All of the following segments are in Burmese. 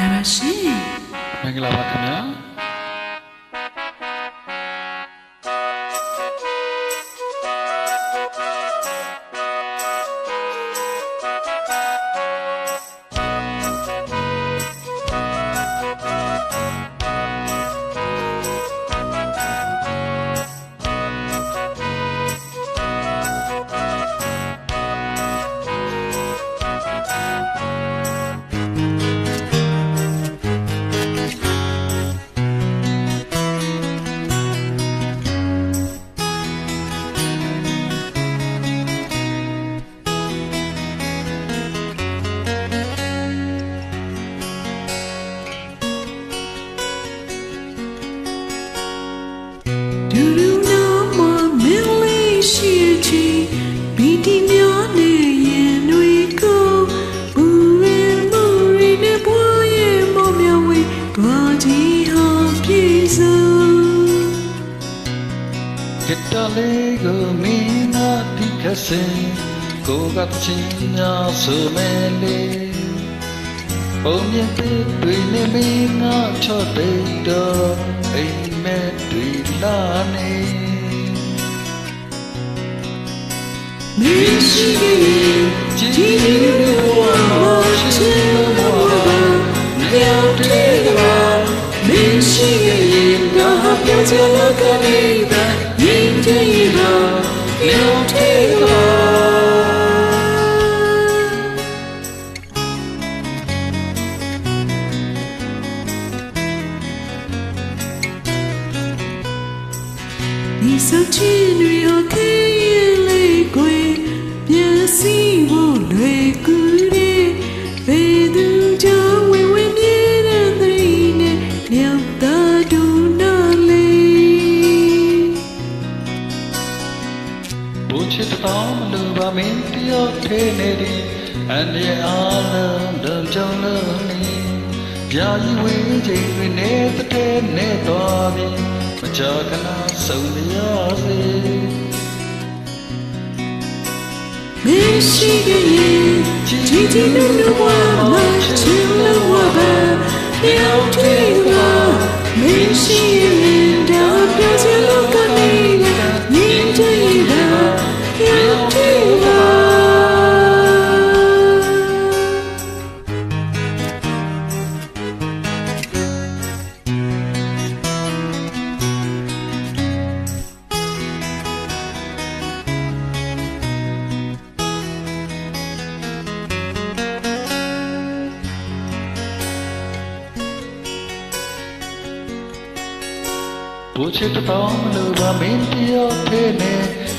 လာပါရှ ဂစ်တာလေးကိုမင်းကဒီကစင်ကိုကချင်းညာဆိုမဲလေးပုံမြင်တဲ့တွေနဲ့မင်းကချော့တိတ်တော့အိမ်မဲ့တွေလာနေမင်းရှိရဲ့ကြည်ကြည်လို့ဝါမချင်လို့ဝါပါမြောက်တဲ့ကပါမင်းရှိရဲ့ဒါဟာပြောချင်လို့ကလေးပါရင်ကြည်ပါ မြောက်တဲ့ကပါဒီစချင်တွေအခေးလေးကိုမျက် ဘူချစ်တော်မလူပါမင်းတယောက်ထဲနေသည်အန်ဒီအားလုံးတော့ကြောင်းလို့နေပြာကြီးဝေးချိန်တွေနေတဲ့နေတော်ပြီမကြာခဏဆုံးရစေမရှိခဲ့ရင်ကြည်ကြည်နုနုဝါမချင်လို့ဝါပါမြောက်ထွေး ဘူချစ်တော်မလူပါမင်းတယောက်ထဲနေ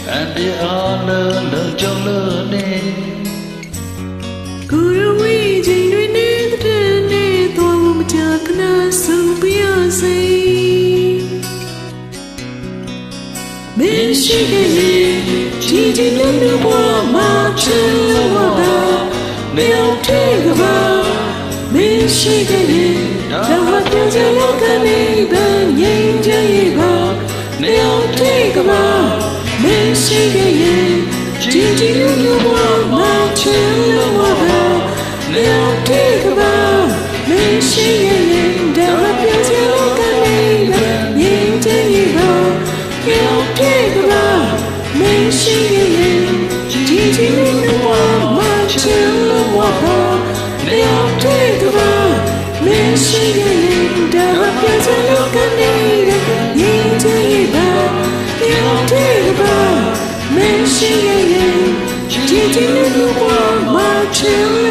အန်ဒီအားလုံးတော့ကြောင်းလို့နေကိုရဝေးချိန်တွေနေတဲ့နဲ့တော့မကြခဏဆုံးပြရစေမင်းရှိခဲ့ရင်ကြည်ကြည်နုနုဘဝမှာချင် ရှိခဲ့ရင်ကြည်ကြည်နုနုဘဝမှာချင်လို့ဝါပါမြောက်ထဲကပါမင်းရှိခဲ့ရင်တော့ဟာပြကြလို့ကနေပန်းငိမ့်ကြရဲ့ပါမြောက်ပြေကပါမင်းရှိရင်ဒီဒီလူဝါမချင်လို့ဝါပါမြောက်ပြေကပါမင်းရှိရင်ဒါပြချင်လို့ကနေရင်ကြည့်ပါမြောက်ပြေကပါမင်းရှိရင်ဒီဒီလူဝါမ ချင်လို့ဝါပါမြောက်ပြေကပါ